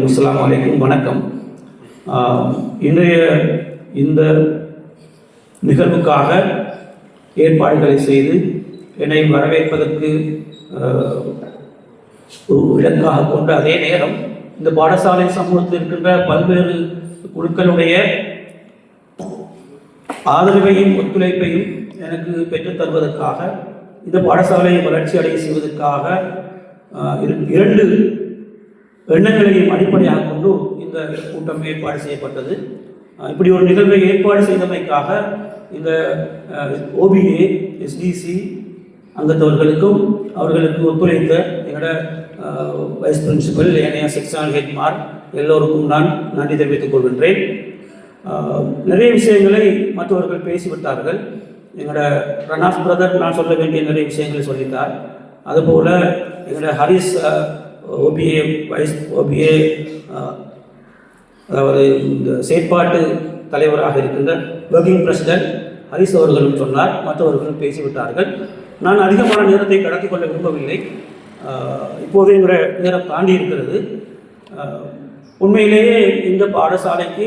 அஸ்லாம் வலைக்கும் வணக்கம். இன்றைய இந்த நிகழ்வுக்காக ஏற்பாடுகளை செய்து என்னை வரவேற்பதற்கு ஒரு இலக்காக கொண்ட அதே நேரம் இந்த பாடசாலை சமூகத்தில் இருக்கின்ற பல்வேறு குழுக்களுடைய ஆதரவையும் ஒத்துழைப்பையும் எனக்கு பெற்றுத் தருவதற்காக இந்த பாடசாலையை வளர்ச்சி அடைய செய்வதற்காக இரு- இரண்டு எண்ணங்களையும் அடிப்படையாக கொண்டு இந்த கூட்டம் ஏற்பாடு செய்யப்பட்டது. இப்படி ஒரு நிகழ்வை ஏற்பாடு செய்தமைக்காக இந்த ஓபிஏ எஸ்டிசி அங்கத்தவர்களுக்கும் அவர்களுக்கு ஒத்துழைத்த என்னோட வைஸ் பிரின்சிபல் ஏனைய செக்ஷனல் ஹெட்மார் எல்லோருக்கும் நான் நன்றி தெரிவித்துக் கொள்கின்றேன். நிறைய விஷயங்களை மற்றவர்கள் பேசிவிட்டார்கள். எங்களோட ரணாஸ் பிரதர் நான் சொல்ல வேண்டிய நிறைய விஷயங்களை சொல்லிட்டார். அதுபோல் எங்களோட ஹரிஸ் ஓபிஏ வைஸ் ஓபிஏ அதாவது இந்த செயற்பாட்டு தலைவராக இருக்கின்ற ஒர்க்கிங் பிரசிடென்ட் ஹரிஸ் அவர்களும் சொன்னார். மற்றவர்களும் பேசிவிட்டார்கள். நான் அதிகமான நேரத்தை கடத்தி கொள்ள விரும்பவில்லை. இப்போது என்னுடைய நேரம் தாண்டி இருக்கிறது. உண்மையிலேயே இந்த பாடசாலைக்கு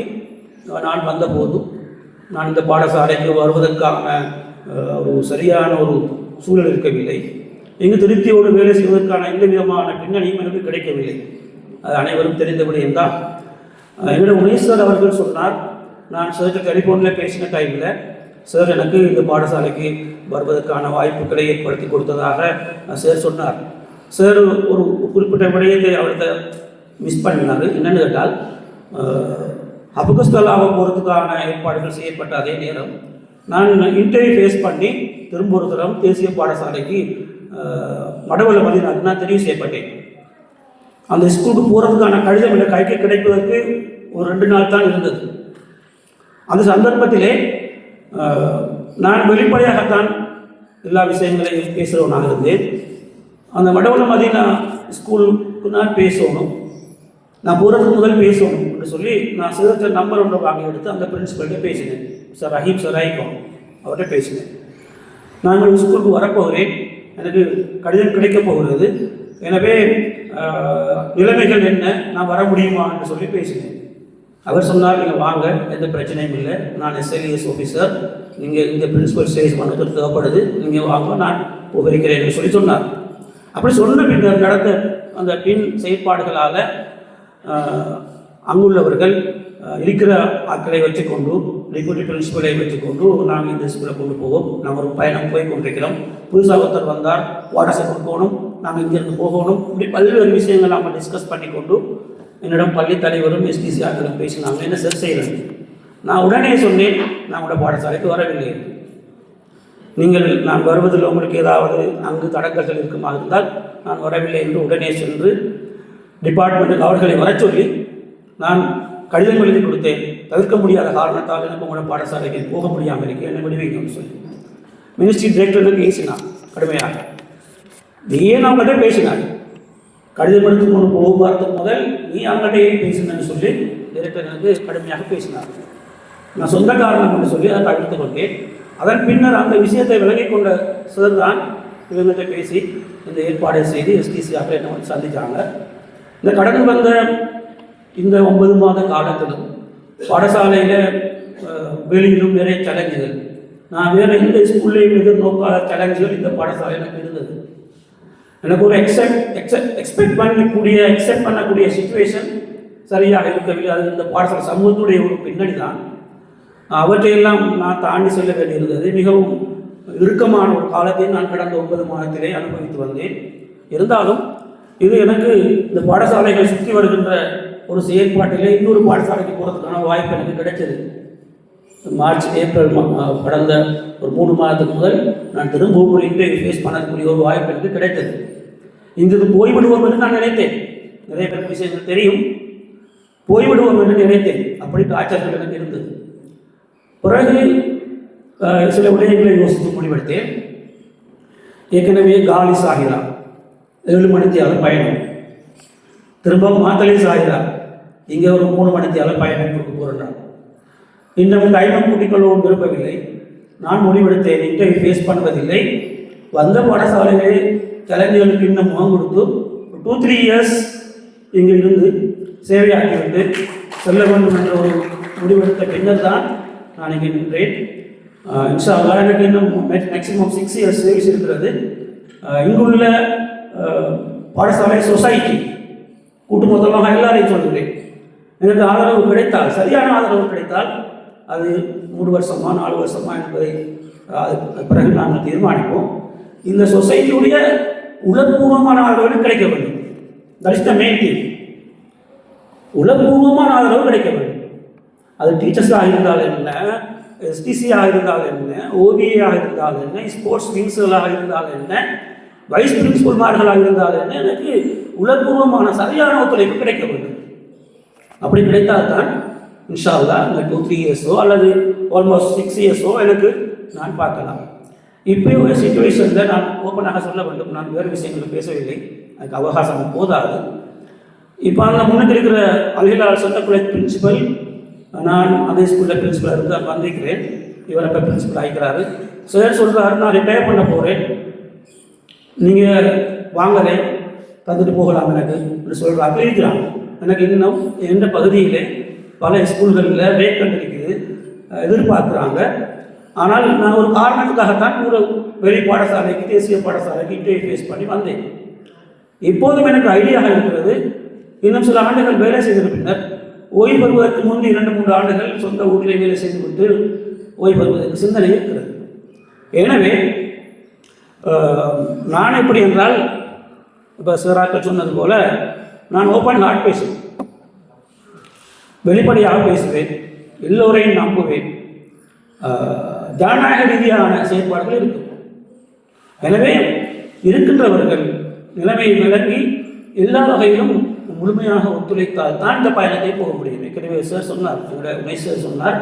நான் வந்தபோது நான் இந்த பாடசாலைக்கு வருவதற்கான ஒரு சரியான ஒரு சூழல் இருக்கவில்லை. இங்கு திருப்தியோடு வேலை செய்வதற்கான எந்த விதமான பின்னணியும் எனக்கு கிடைக்கவில்லை. அது அனைவரும் தெரிந்த விடயம்தான் அஹ், என்னோட அவர்கள் சொன்னார் நான் சார் டெலிஃபோனில் பேசின டைமில் சார் எனக்கு இந்த பாடசாலைக்கு வருவதற்கான வாய்ப்புகளை ஏற்படுத்தி கொடுத்ததாக சார் சொன்னார். சார் ஒரு குறிப்பிட்ட விடயத்தை அவர்கிட்ட மிஸ் பண்ணினார். என்னென்னு கேட்டால் அபகஸ்தலாவை போகிறதுக்கான ஏற்பாடுகள் செய்யப்பட்ட அதே நேரம் நான் இன்டர்வியூ ஃபேஸ் பண்ணி திரும்ப ஒரு தரம் தேசிய பாடசாலைக்கு அஹ், மடவள மதினாக்கு நான் தெரிவு செய்யப்பட்டேன். அந்த ஸ்கூலுக்கு போகிறதுக்கான கடிதம் எனக்கு கைக்கு கிடைப்பதற்கு ஒரு ரெண்டு நாள் தான் இருந்தது. அந்த சந்தர்ப்பத்திலே நான் வெளிப்படையாகத்தான் எல்லா விஷயங்களையும் பேசுகிறவனாக இருந்தேன். அந்த மடவள மதினா ஸ்கூலுக்கு நான் பேசணும். நான் போகிறதுக்கு முதல் பேசணும் என்று சொல்லி நான் சிறுத்தை நம்பர் ஒன்று வாங்கி எடுத்து அந்த பிரின்சிபல்கிட்ட பேசினேன். சார் ரஹீம் சார் ஆயிக்கும் அவர்கிட்ட பேசினேன். நான் ஸ்கூலுக்கு வரப்போகிறேன். எனக்கு கடிதம் கிடைக்கப் போகிறது. எனவே நிலைமைகள் என்ன? நான் வர முடியுமா என்று சொல்லி பேசினேன். அவர் சொன்னார் நீங்கள் வாங்க எந்த பிரச்சனையும் இல்லை. நான் எஸ்எல்இஎஸ் ஆஃபீஸர் நீங்கள் இந்த பிரின்சிபல் ஸ்டேஜ் பண்ணதுக்கு தேவைப்படுது. நீங்கள் வாங்க நான் உபரிக்கிறேன் என்று சொல்லி சொன்னார். அப்படி சொன்ன பின்னர் நடந்த அந்த பின் செயற்பாடுகளால் அங்குள்ளவர்கள் இருக்கிற ஆட்களை வச்சுக்கொண்டு டெபுட்டி பிரின்சிபலை வைத்துக்கொண்டு நாங்கள் இந்த ஸ்கூலை கொண்டு போவோம். நாங்கள் ஒரு பயணம் போய் கொண்டிருக்கிறோம். புதுசாக ஒருத்தர் வந்தார். வாட்ஸ்அப் கொடுக்கணும். நாங்கள் இங்கேருந்து போகணும். இப்படி பல்வேறு விஷயங்கள் நாம் டிஸ்கஸ் பண்ணிக்கொண்டு என்னிடம் பள்ளி தலைவரும் எஸ்டிசி ஆட்களும் பேசினாங்க. என்ன சார் செய்கிறது நான் உடனே சொன்னேன் நான் உங்களோட பாடசாலைக்கு வரவில்லை நீங்கள் நான் வருவதில் உங்களுக்கு ஏதாவது அங்கு தடங்கல்கள் இருக்குமா இருந்தால் நான் வரவில்லை என்று உடனே சென்று டிபார்ட்மெண்ட்டுக்கு அவர்களை வர சொல்லி நான் கடிதம் எழுதி கொடுத்தேன். தவிர்க்க முடியாத காரணத்தால் எனக்கு உங்களோட பாடசாலைக்கு போக முடியாமல் இருக்கு. என்ன விடுவீங்கன்னு சொல்லி மினிஸ்ட்ரி டிரெக்டருக்கு பேசினான் கடுமையாக நீ ஏன் அவங்கள்ட்ட பேசினாய்? கடிதம் எடுத்து கொண்டு போகும் வாரத்துக்கு முதல் நீ அவங்கள்ட்ட ஏன் பேசினன்னு சொல்லி டிரெக்டர் எனக்கு கடுமையாக பேசினார். நான் சொந்த காரணம் என்று சொல்லி அதை தவிர்த்து கொண்டேன். அதன் பின்னர் அந்த விஷயத்தை விலகிக் கொண்ட சிலர் தான் இவங்கள்ட்ட பேசி இந்த ஏற்பாடை செய்து எஸ்டிசி ஆக என்ன வந்து இந்த கடந்து வந்த இந்த ஒன்பது மாத காலத்திலும் பாடசாலையில் வெளியிலும் நிறைய சேலஞ்சுகள் நான் வேறு எந்த ஸ்கூல்லையும் எதிர்நோக்காத சேலஞ்சுகள் இந்த பாடசாலையில் எனக்கு இருந்தது. எனக்கு ஒரு எக்ஸெப்ட் எக்ஸெப்ட் எக்ஸ்பெக்ட் பண்ணக்கூடிய எக்ஸெப்ட் பண்ணக்கூடிய சுச்சுவேஷன் சரியாக இருக்கவில்லை. அது இந்த பாடசாலை சமூகத்துடைய ஒரு பின்னணி தான். அவற்றையெல்லாம் நான் தாண்டி செல்ல வேண்டியிருந்தது. மிகவும் இறுக்கமான ஒரு காலத்தை நான் கடந்த ஒன்பது மாதத்திலே அனுபவித்து வந்தேன். இருந்தாலும் இது எனக்கு இந்த பாடசாலைகளை சுற்றி வருகின்ற ஒரு செயற்பாட்டில் இன்னொரு பாடசாலைக்கு போகிறதுக்கான வாய்ப்பு எனக்கு கிடைச்சது. மார்ச் ஏப்ரல் மா- கடந்த ஒரு மூணு மாதத்துக்கு முதல் நான் திரும்பவும் ஒரு இன்டர்வியூ ஃபேஸ் பண்ணக்கூடிய ஒரு வாய்ப்பு எனக்கு கிடைத்தது. இங்கு போய்விடுவோம் என்று நான் நினைத்தேன். நிறைய பேருக்கு விஷயங்கள் தெரியும். போய்விடுவோம் என்று நினைத்தேன். அப்படின்ட்டு டார்ச்சர்கள் எனக்கு இருந்தது. பிறகு சில விடயங்களை யோசித்து முடிவெடுத்தேன். ஏற்கனவே காலி சாகிரா ஏழு மணித்தியால பயணம். திரும்ப மாத்தலை சாகிரா இங்கே ஒரு மூணு மணித்தியால பயணம் கொடுக்க போகிறேன் இன்னும் டைமை கூட்டிக் கொள்ளவும் விரும்பவில்லை. நான் முடிவெடுத்தேன். Interview face பண்ணுவதில்லை. வந்த பாடசாலைகளே கலைஞர்களுக்கு இன்னும் முகம் கொடுத்து டூ த்ரீ இயர்ஸ் இங்கே இருந்து சேவையாக்கிவிட்டு செல்ல வேண்டும் என்ற ஒரு முடிவெடுத்த பின்னர் தான் நான் இங்கே நின்றேன். இன்ஷா அல்லாஹ் எனக்கு இன்னும் மேக்ஸிமம் சிக்ஸ் இயர்ஸ் சர்வீஸ் இருக்கிறது. இங்குள்ள பாடசாலை சொசைட்டி கூட்டுமொத்தமாக எல்லாரையும் சொல்கிறேன். எனக்கு ஆதரவு கிடைத்தால் சரியான ஆதரவு கிடைத்தால் அது மூணு வருஷமா நாலு வருஷமா என்பதை அது பிறகு நாங்கள் தீர்மானிப்போம். இந்த சொசைட்டியுடைய உளப்பூர்வமான ஆதரவு கிடைக்க வேண்டும். That is the main thing உளப்பூர்வமான ஆதரவு கிடைக்க வேண்டும். அது டீச்சர்ஸாக இருந்தால் என்ன எஸ்டிசியாக இருந்தால் என்ன ஓபிஏயாக இருந்தால் என்ன ஸ்போர்ட்ஸ் விங்ஸ்களாக இருந்தால் என்ன வைஸ் பிரின்சிபல்மார்களாக இருந்தால் என்ன எனக்கு உலகபூர்வமான சரியான ஒத்துழைப்பு கிடைக்க வேண்டும் அப்படி கிடைத்தால்தான் இன்ஷா அல்லாஹ் இந்த டூ த்ரீ இயர்ஸோ அல்லது ஆல்மோஸ்ட் சிக்ஸ் இயர்ஸோ எனக்கு நான் பார்க்கலாம். இப்போ ஒரு சுச்சுவேஷனில் நான் ஓப்பனாக சொல்ல வேண்டும். நான் வேறு விஷயங்கள் பேசவில்லை. அதுக்கு அவகாசம் போதாது. இப்போ அந்த முன்னுக்கு இருக்கிற அல்ஹிலால் சொந்த பிரின்சிபல் நான் அதே ஸ்கூலில் பிரின்சிபலாக இருந்து வந்திருக்கிறேன். இவர் இப்போ பிரின்சிபல் ஆகிக்கிறாரு சார் சொல்கிறாரு நான் ரிட்டையர் பண்ண போகிறேன் நீங்கள் வாங்கலை தந்துட்டு போகலாம் எனக்கு இப்படி சொல்கிறாங்க இருக்கிறாங்க எனக்கு இன்னும் எந்த பகுதியிலே பல ஸ்கூல்களில் வேக்கண்ட் இருக்குது. எதிர்பார்க்குறாங்க. ஆனால் நான் ஒரு காரணத்துக்காகத்தான் ஒரு வெளி பாடசாலைக்கு தேசிய பாடசாலைக்கு இன்டர்வியூ ஃபேஸ் பண்ணி வந்தேன். இப்போதும் எனக்கு ஐடியாக இருக்கிறது. இன்னும் சில ஆண்டுகள் வேலை செய்த பின்னர் ஓய்வு பெறுவதற்கு முன்பு இரண்டு மூன்று ஆண்டுகள் சொந்த ஊரிலே வேலை செய்து கொண்டு ஓய்வு பெறுவதற்கு சிந்தனை இருக்கிறது. எனவே நான் எப்படி என்றால் இப்போ சிவராக்கள் சொன்னது போல் நான் ஓப்பன் ஹார்ட் பேசுவேன். வெளிப்படையாக பேசுவேன். எல்லோரையும் நம்புவேன். ஜனநாயக ரீதியான செயற்பாடுகள் இருக்கும். எனவே இருக்கின்றவர்கள் நிலைமையை விளங்கி எல்லா வகையிலும் முழுமையாக ஒத்துழைத்தால் தான் இந்த பயணத்தை போக முடியும். ஏற்கனவே சார் சொன்னார் எங்களுடைய உமேஷ் சார் சொன்னார்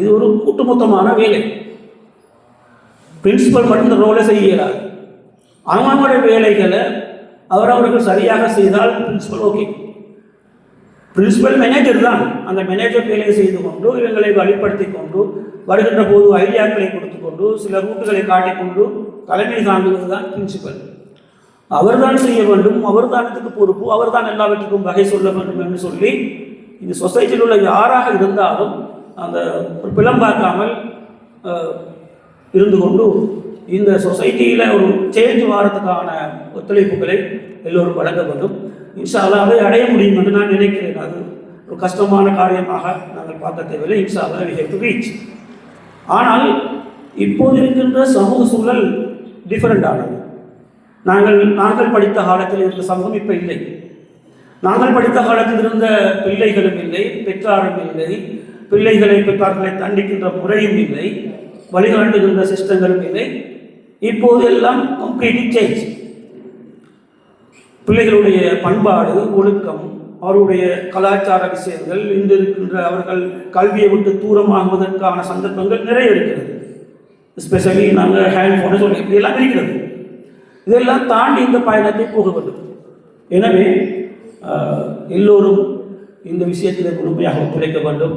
இது ஒரு ஒட்டுமொத்தமான வேலை. பிரின்சிபல் மட்டும் இந்த ரோலை செய்யலாது அவங்களுடைய வேலைகளை அவரவர்கள் சரியாக செய்தால் பிரின்சிபல் ஓகே. பிரின்சிபல் மேனேஜர் தான். அந்த மேனேஜர் வேலை செய்து கொண்டு இவங்களை வழிப்படுத்தி கொண்டு வருகின்ற போது ஐடியாக்களை கொடுத்து கொண்டு சில ரூட்டுகளை காட்டிக்கொண்டு தலைமை தாங்குவது தான் பிரின்சிபல் அவர்தான் செய்ய வேண்டும். அவர்தான் இதுக்கு பொறுப்பு. அவர்தான் எல்லாவற்றுக்கும் வகை சொல்ல வேண்டும் என்று சொல்லி இந்த சொசைட்டியில் உள்ள யாராக இருந்தாலும் அந்த ஒரு பிளம்பாக்காமல் இருந்து கொண்டு இந்த சொசைட்டியில் ஒரு சேஞ்ச் வாரத்துக்கான ஒத்துழைப்புகளை எல்லோரும் வழங்க வேண்டும். இன்ஷா அதை அடைய முடியும் என்று நான் நினைக்கிறேன். அது ஒரு கஷ்டமான காரியமாக நாங்கள் பார்க்க தேவையில்லை. இன்ஷா அல்லாஹ் we have ஆனால் இப்போது இருக்கின்ற சமூக சூழல் டிஃப்ரெண்டானது ஆனது. நாங்கள் நாங்கள் படித்த காலத்தில் இருந்த சமூகம் இப்போ இல்லை. நாங்கள் படித்த காலத்தில் இருந்த பிள்ளைகளும் இல்லை பெற்றாரும் இல்லை பிள்ளைகளை பெற்றார்களை தண்டிக்கின்ற முறையும் இல்லை வழிகாட்டுகின்ற சிஸ்டங்களும் இல்லை. இப்போது எல்லாம் கம்ப்ளீட்லி சேஞ்ச் பிள்ளைகளுடைய பண்பாடு ஒழுக்கம் அவருடைய கலாச்சார விஷயங்கள் இன்று இருக்கின்ற அவர்கள் கல்வியை விட்டு தூரமாகுவதற்கான சந்தர்ப்பங்கள் நிறைய இருக்கிறது. எஸ்பெஷலி நாங்கள் ஹேண்ட் ஃபோனை சொல்லி இப்படியெல்லாம் இருக்கிறது. இதெல்லாம் தாண்டி இந்த பயணத்தை போக வேண்டும். எனவே எல்லோரும் இந்த விஷயத்தில் முழுமையாக ஒத்துழைக்க வேண்டும்.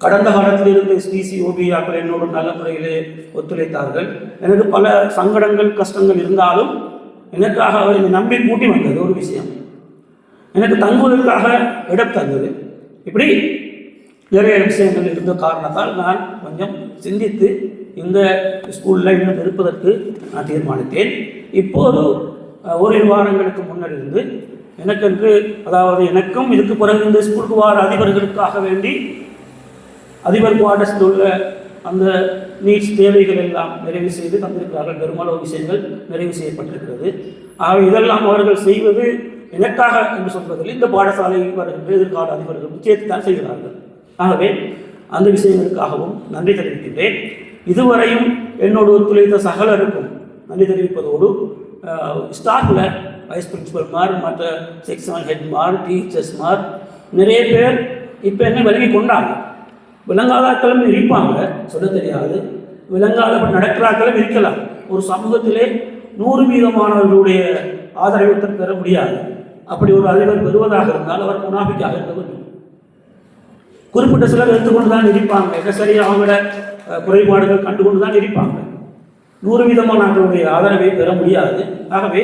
கடந்த காலத்தில் இருந்து எஸ்டிசி ஓபிஆக்கள் என்னோடு நல்ல முறையிலே ஒத்துழைத்தார்கள். எனக்கு பல சங்கடங்கள் கஷ்டங்கள் இருந்தாலும் எனக்காக அவர் என்னை நம்பி கூட்டி வந்தது ஒரு விஷயம். எனக்கு தங்குவதற்காக இடம் தந்தது. இப்படி நிறைய விஷயங்கள் இருந்த காரணத்தால் நான் கொஞ்சம் சிந்தித்து இந்த ஸ்கூலில் இன்னும் இருப்பதற்கு நான் தீர்மானித்தேன். இப்போது அஹ், ஓரிரு வாரங்களுக்கு முன்னர் இருந்து எனக்கென்று அதாவது எனக்கும் இதுக்கு பிறகு இந்த ஸ்கூலுக்கு வார அதிபர்களுக்காக வேண்டி அதிபர் குவார்டர்ஸில் உள்ள அந்த நீட்ஸ் தேவைகள் எல்லாம் நிறைவு செய்து தந்திருக்கிறார்கள். பெருமளவு விஷயங்கள் நிறைவு செய்யப்பட்டிருக்கிறது. ஆக இதெல்லாம் அவர்கள் செய்வது எனக்காக என்று சொல்வதில் இந்த பாடசாலை வருகின்ற எதிர்கால அதிபர்கள் சேர்த்து செய்கிறார்கள். ஆகவே அந்த விஷயங்களுக்காகவும் நன்றி தெரிவிக்கின்றேன். இதுவரையும் என்னோடு ஒத்துழைத்த சகலருக்கும் நன்றி தெரிவிப்பதோடு ஸ்டாஃபில் வைஸ் பிரின்சிபல்மார் மற்ற செக்ஷனல் ஹெட்மார் டீச்சர்ஸ்மார் நிறைய பேர் இப்போ என்ன விலகி கொண்டாங்க. விளங்காதாக்களும் இருப்பாங்க. சொல்ல தெரியாது. விளங்காத நடக்கிறாக்களும் இருக்கலாம். ஒரு சமூகத்திலே நூறு வீதமானவர்களுடைய ஆதரவை பெற முடியாது. அப்படி ஒரு அதிபர் பெறுவதாக இருந்தால் அவர் முனாபிக்காக இருக்க வேண்டும். குறிப்பிட்ட சிலர் எடுத்துக்கொண்டு தான் இருப்பாங்க. என்ன சரி அவங்களோட குறைபாடுகள் கண்டுகொண்டு தான் இருப்பாங்க. நூறு வீதமானவர்களுடைய ஆதரவை பெற முடியாது. ஆகவே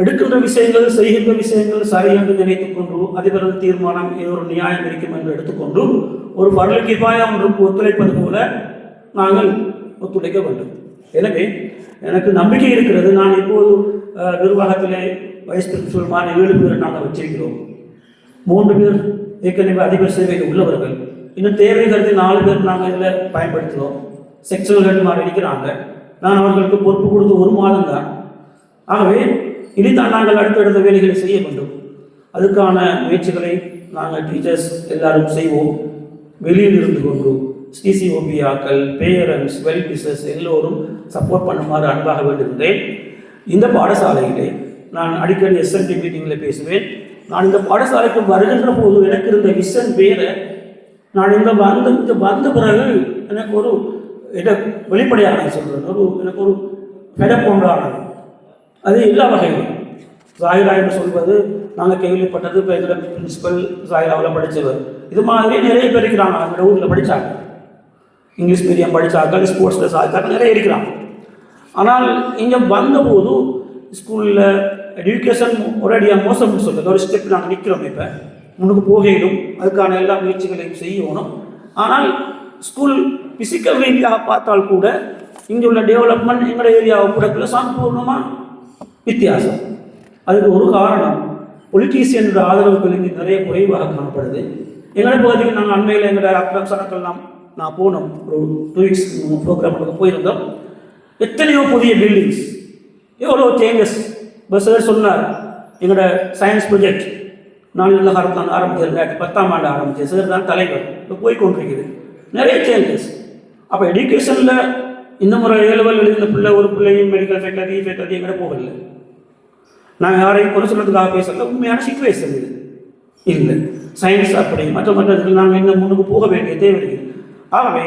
எடுக்கின்ற விஷயங்கள் செய்கின்ற விஷயங்கள் சரி என்று நினைத்துக்கொண்டு அதிபரது தீர்மானம் ஏதோ ஒரு நியாயம் இருக்கும் என்று எடுத்துக்கொண்டு ஒரு பரலகிபாய ஒன்றுக்கு ஒத்துழைப்பது போல நாங்கள் ஒத்துழைக்க வேண்டும். எனவே எனக்கு நம்பிக்கை இருக்கிறது. நான் இப்போது நிர்வாகத்திலே வைஸ் பிரின்சிபல் மாதிரி ஏழு பேர் நாங்கள் வச்சிருக்கிறோம். மூன்று பேர் ஏற்கனவே அதிபர் சேவையில் உள்ளவர்கள். இன்னும் தேவைங்கிறது நாலு பேர் நாங்கள் இதில் பயன்படுத்துகிறோம். செக்ஷனல் ஹெட் மாதிரி இருக்கிறாங்க. நான் அவர்களுக்கு பொறுப்பு கொடுத்து ஒரு மாதம் தான். ஆகவே இனிதான் நாங்கள் அடுத்தடுத்த வேலைகளை செய்ய வேண்டும். அதுக்கான முயற்சிகளை நாங்கள் டீச்சர்ஸ் எல்லாரும் செய்வோம். வெளியில் இருந்து கொண்டு சிசிஓபிஆக்கள் பேரண்ட்ஸ் வெல்பிசஸ் எல்லோரும் சப்போர்ட் பண்ணுமாறு அன்பாக வேண்டுகின்றேன். இந்த பாடசாலையிலே நான் அடிக்கடி எஸ்என்டி மீட்டிங்கில் பேசுவேன். நான் இந்த பாடசாலைக்கு வருகின்ற போது எனக்கு இருந்த விஷன் பேரை நான் இந்த வந்த இந்த வந்த பிறகு எனக்கு ஒரு இதை வெளிப்படையாக சொல்கிறேன் ஒரு எனக்கு ஒரு பெடப்போன்றானது அது எல்லா வகையிலும். சாயிரா என்று சொல்வது நாங்கள் கேள்விப்பட்டது இப்போ எங்களை பிரின்சிபல் சாயிராவில் படித்தவர் இது மாதிரி நிறைய பேர் இருக்கிறாங்க. எங்களோட ஊரில் படித்தாங்க இங்கிலீஷ் மீடியம் படித்தாக்கள் ஸ்போர்ட்ஸில் சாதித்தாக்கள் நிறைய இருக்கிறாங்க. ஆனால் இங்கே வந்தபோது ஸ்கூலில் எஜுகேஷன் ஒரேடியாக மோசம்னு சொல்கிறது ஒரு ஸ்டெப் நாங்கள் நிற்கிறோம் இப்போ. முன்னுக்கு போகையிடும் அதுக்கான எல்லா முயற்சிகளையும் செய்யணும். ஆனால் ஸ்கூல் ஃபிசிக்கல் ரீதியாக பார்த்தால் கூட இங்கே உள்ள டெவலப்மெண்ட் எங்களோட ஏரியாவை கூடக்குள்ள சம்பூர்ணமாக வித்தியாசம். அதுக்கு ஒரு காரணம் பொலிட்டீசியனோட ஆதரவுகள் இங்கே நிறைய குறைவாக காணப்படுது. எங்களோட பகுதிக்கு நாங்கள் அண்மையில் எங்களோட அக்கம் நான் போனோம் ஒரு டூ வீக்ஸ் ப்ரோக்ராமுக்கு போயிருந்தோம். எத்தனையோ புதிய பில்டிங்ஸ் எவ்வளோ சேஞ்சஸ் இப்போ சார் சொன்னார் எங்களோட சயின்ஸ் ப்ரொஜெக்ட் நான் இந்த காலத்தான் ஆரம்பிச்சது ரெண்டாயிரத்தி பத்தாம் ஆண்டு ஆரம்பிச்சு சார் தான் தலைவர். இப்போ போய் கொண்டிருக்குது நிறைய சேஞ்சஸ் அப்போ எஜுகேஷனில் இந்த முறை ஏழுவல் எழுதின பிள்ளை ஒரு பிள்ளையும் மெடிக்கல் ஃபேக்டரி ஃபேக்டரி எங்கட போகல. நான் யாரையும் குறை சொல்கிறதுக்காக பேசல. உண்மையான சுச்சுவேஷன் இது. இல்லை. சயின்ஸ் அப்படி. மற்ற மற்ற நாங்கள் இன்னும் முன்னுக்கு போக வேண்டிய தேவை இருக்குது ஆகவே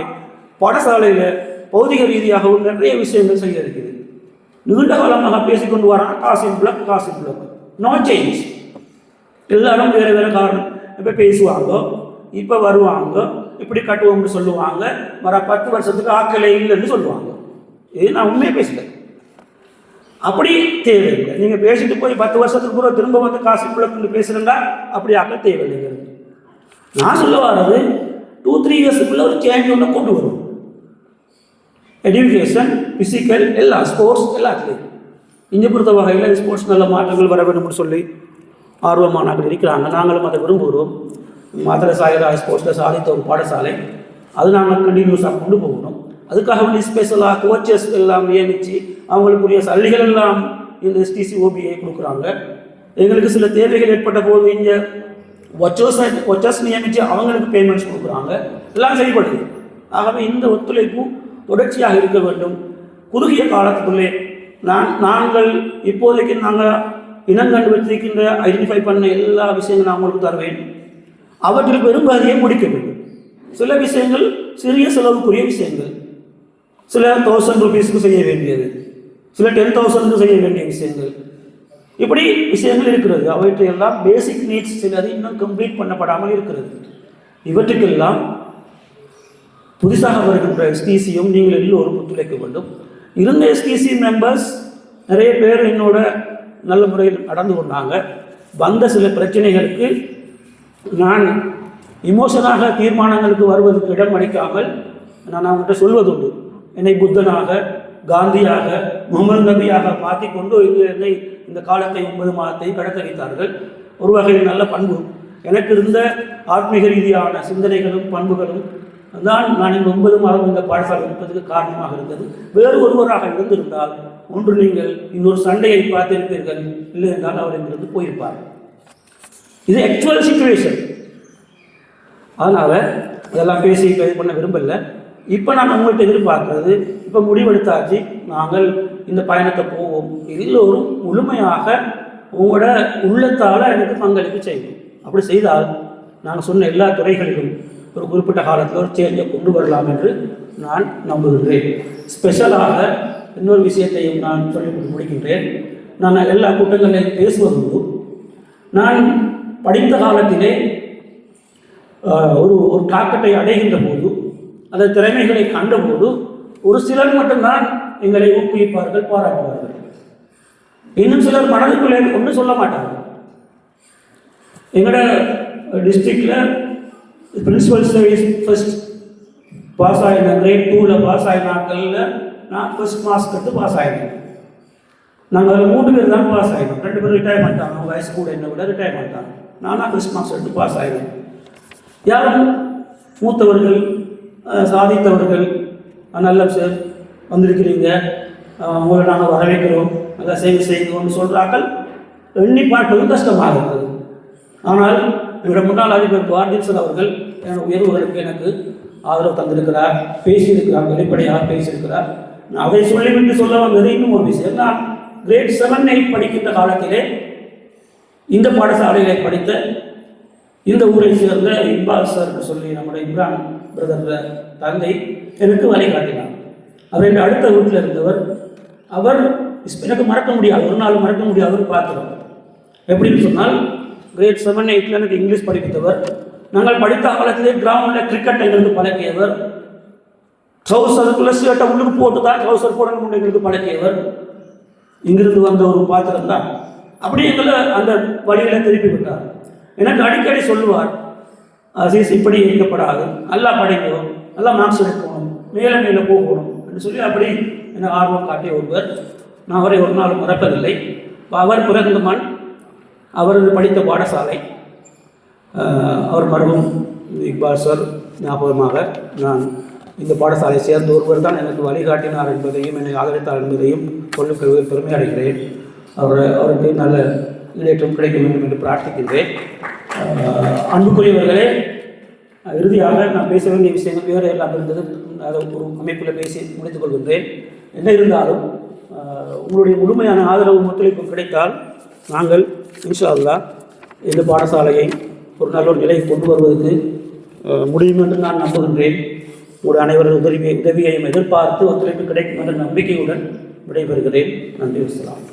பாடசாலையில் பௌதிக ரீதியாகவும் நிறைய விஷயங்கள் செய்ய இருக்குது. நீண்ட காலமாக பேசிக்கொண்டு வரான் காசின் பிளக் காசின் பிளக் நோ சேஞ்ச் எல்லாரும் வேறு வேறு காரணம். இப்போ பேசுவாங்க இப்போ வருவாங்க இப்படி கட்டுவோம்னு சொல்லுவாங்க. வர பத்து வருஷத்துக்கு ஆக்கலை இல்லைன்னு சொல்லுவாங்க. இது நான் உண்மையாக பேசுகிறேன். அப்படி தேவையில்லை. நீங்கள் பேசிட்டு போய் பத்து வருஷத்துக்கு பூரா திரும்ப வந்து காசு பிள்ளைக்கு பேசுகிறீங்களா அப்படி ஆக்க தேவையில்லைங்கிறது நான் சொல்ல வர்றது டூ த்ரீ இயர்ஸுக்குள்ளே ஒரு சேஞ்ச் ஒன்று கொண்டு வரும். எஜுகேஷன் ஃபிசிக்கல் எல்லா ஸ்போர்ட்ஸ் எல்லாத்துலேயும். இங்கே பொறுத்த வகையில் ஸ்போர்ட்ஸ் நல்ல மாற்றங்கள் வர வேண்டும்னு சொல்லி ஆர்வமானாக்கள் இருக்கிறாங்க. நாங்களும் அதை விரும்புகிறோம். மதுரை சாயிரா ஸ்போர்ட்ஸில் சாதித்த ஒரு பாடசாலை. அது நாங்கள் கண்டினியூஸாக கொண்டு போகணும் அதுக்காக வேண்டி ஸ்பெஷலாக கோச்சஸ் எல்லாம் நியமித்து அவங்களுக்குரிய சலுகைகள் எல்லாம் இந்த எஸ்டிசி ஓபிஐ கொடுக்குறாங்க. எங்களுக்கு சில தேவைகள் ஏற்பட்ட போது இங்கே ஒச்சோஸ் ஒச்சஸ் நியமித்து அவங்களுக்கு பேமெண்ட்ஸ் கொடுக்குறாங்க. எல்லாம் செயல்படுது ஆகவே இந்த ஒத்துழைப்பு தொடர்ச்சியாக இருக்க வேண்டும். குறுகிய காலத்துக்குள்ளே நான் நாங்கள் இப்போதைக்கு நாங்கள் இனங்கண்டு வைத்திருக்கின்ற ஐடென்டிஃபை பண்ண எல்லா விஷயங்களும் நான் உங்களுக்கு தருவேன். அவற்றில் பெரும்பாதியை முடிக்க வேண்டும். சில விஷயங்கள் சிறிய செலவுக்குரிய விஷயங்கள். சில தௌசண்ட் ருபீஸ்க்கு செய்ய வேண்டியது. சில டென் தௌசண்ட்க்கு செய்ய வேண்டிய விஷயங்கள். இப்படி விஷயங்கள் இருக்கிறது. அவற்றையெல்லாம் பேசிக் நீட்ஸ் சிலது இன்னும் கம்ப்ளீட் பண்ணப்படாமல் இருக்கிறது. இவற்றுக்கெல்லாம் புதுசாக வருகின்ற எஸ்டிசியும் நீங்கள் எல்லோரும் ஒத்துழைக்க வேண்டும். இருந்த எஸ்டிசி மெம்பர்ஸ் நிறைய பேர் என்னோட நல்ல முறையில் நடந்து கொண்டாங்க. வந்த சில பிரச்சனைகளுக்கு நான் இமோஷனாக தீர்மானங்களுக்கு வருவதற்கு இடம் அளிக்காமல் நான் அவங்ககிட்ட சொல்வதுண்டு. என்னை புத்தனாக காந்தியாக முகமது நபியாக மாற்றிக்கொண்டு இது என்னை இந்த காலத்தை ஒன்பது மாதத்தை கடத்த வைத்தார்கள். ஒரு வகையில் நல்ல பண்பு. எனக்கு இருந்த ஆத்மீக ரீதியான சிந்தனைகளும் பண்புகளும் தான் நான் இந்த ஒன்பது மாதம் இந்த பாடசாலை இருப்பதற்கு காரணமாக இருந்தது. வேறு ஒருவராக இருந்திருந்தால் ஒன்று நீங்கள் இன்னொரு சண்டையை பார்த்திருப்பீர்கள். இல்லை என்றால் அவர் இங்கிருந்து போயிருப்பார். இது ஆக்சுவல் சுச்சுவேஷன் அதனால் இதெல்லாம் பேசி இது பண்ண விரும்பலை. இப்போ நான் உங்கள்கிட்ட எதிர்பார்க்கறது இப்போ முடிவெடுத்தாச்சு நாங்கள் இந்த பயணத்தை போவோம். எல்லோரும் முழுமையாக உங்களோட உள்ளத்தால் எனக்கு பங்களிப்பு செய்வோம். அப்படி செய்தால் நாங்கள் சொன்ன எல்லா துறைகளிலும் ஒரு குறிப்பிட்ட காலத்தில் ஒரு சேஞ்சை கொண்டு வரலாம் என்று நான் நம்புகின்றேன். ஸ்பெஷலாக இன்னொரு விஷயத்தையும் நான் சொல்லி முடிக்கின்றேன். நான் எல்லா கூட்டங்களிலும் பேசுவதுண்டு நான் படித்த காலத்திலே ஒரு ஒரு காக்கட்டை அடைகின்ற போது அந்த திறமைகளை கண்டபோது ஒரு சிலர் மட்டும்தான் எங்களை ஊக்குவிப்பார்கள் பாராட்டுவார்கள். இன்னும் சிலர் மனதுக்குள்ளே ஒன்றும் சொல்ல மாட்டாங்க எங்களோட டிஸ்ட்ரிக்டில் பிரின்சிபல் சர்வீஸ் ஃபர்ஸ்ட் பாஸ் ஆகின கிரேட் டூவில் பாஸ் ஆகின நாட்களில் நான் ஃபர்ஸ்ட் மார்க்ஸ் எடுத்து பாஸ் ஆகினேன் நாங்கள் அதில் மூணு பேர் தான் பாஸ் ஆகினோம் ரெண்டு பேர் ரிட்டையர் பண்ணிட்டாங்க. அவங்க வயசு கூட என்ன விட ரிட்டையர் பண்ணிட்டாங்க. நானாக ஃபர்ஸ்ட் மார்க்ஸ் எடுத்து பாஸ் ஆகினேன் யாரும் மூத்தவர்கள் சாதித்தவர்கள் நல்ல சார் வந்திருக்கிறீங்க. உங்களை நாங்கள் வரவேற்கிறோம். நல்லா சேவை செய்கிறோம்னு சொல்கிறார்கள் எண்ணி பார்ப்பது கஷ்டமாக இருந்தது. ஆனால் என்னோட முன்னாள் அதிபர் பார்டின்சன் அவர்கள் என்னோட உயர்வுகளுக்கு எனக்கு ஆதரவு தந்திருக்கிறார். பேசியிருக்கிறார் வெளிப்படையாக பேசியிருக்கிறார். நான் அதை சொல்லிவிட்டு சொல்ல வந்தது இன்னும் ஒரு விஷயம் நான் கிரேட் செவன் எயிட் படிக்கின்ற காலத்திலே இந்த பாடசாலையிலே படித்த இந்த ஊரை சேர்ந்த இக்பால் சார் என்று சொல்லி நம்முடைய இம்ரான் பிரதர் தந்தை எனக்கு வழிகாட்டினார் அவர் என் அடுத்த வீட்டில் இருந்தவர். அவர் எனக்கு மறக்க முடியாது. ஒரு நாள் மறக்க முடியாத. ஒரு பாத்திரம் எப்படின்னு சொன்னால் கிரேட் செவன் எயிட்டில் எனக்கு இங்கிலீஷ் படிப்பித்தவர். நாங்கள் படித்த காலத்திலே கிரவுண்டில் கிரிக்கெட் எங்களுக்கு பழக்கியவர். ட்ரௌசருக்குள்ள ஷர்ட்டை உள்ளுக்கு போட்டு தான் ட்ரௌசர் போடணும் எங்களுக்கு பழக்கியவர். இங்கிருந்து வந்த ஒரு பாத்திரம் தான் அப்படி எங்களை அந்த வழியில திருப்பி விட்டார். எனக்கு அடிக்கடி சொல்லுவார் அசீஸ் இப்படி இருக்கப்படாது நல்லா படிக்கணும் நல்லா மார்க்ஸ் எடுக்கணும். மேலே மேலே போகணும் என்று சொல்லி அப்படி எனக்கு ஆர்வம் காட்டிய ஒருவர். நான் அவரை ஒரு நாள் மறப்பதில்லை அவர் பிறந்த மண் அவரது படித்த பாடசாலை. அவர் மருமம் இக்பால் சார் ஞாபகமாக நான் இந்த பாடசாலை சேர்ந்த ஒருவர் தான் எனக்கு வழிகாட்டினார் என்பதையும் என்னை ஆதரித்தார் என்பதையும் சொல்லும் பெருமை அடைகிறேன். அவர் அவருக்கு நல்ல ஈடேற்றம் கிடைக்க வேண்டும் என்று பிரார்த்திக்கின்றேன். அன்புக்குரியவர்களே இறுதியாக நான் பேச வேண்டிய விஷயங்கள் வேறு எல்லாம் இருந்தது. அதை ஒரு அமைப்பில் பேசி முடித்துக் கொள்கின்றேன். என்ன இருந்தாலும் உங்களுடைய முழுமையான ஆதரவு ஒத்துழைப்பு கிடைத்தால் நாங்கள் இன்ஷா இந்த பாடசாலையை ஒரு நல்ல ஒரு நிலையை கொண்டு வருவதற்கு முடியும் என்று நான் நம்புகின்றேன். உங்களுடைய அனைவரது உதவியை உதவியையும் எதிர்பார்த்து ஒத்துழைப்பு கிடைக்கும் என்ற நம்பிக்கையுடன் விடைபெறுகிறேன். நன்றி வசலாம்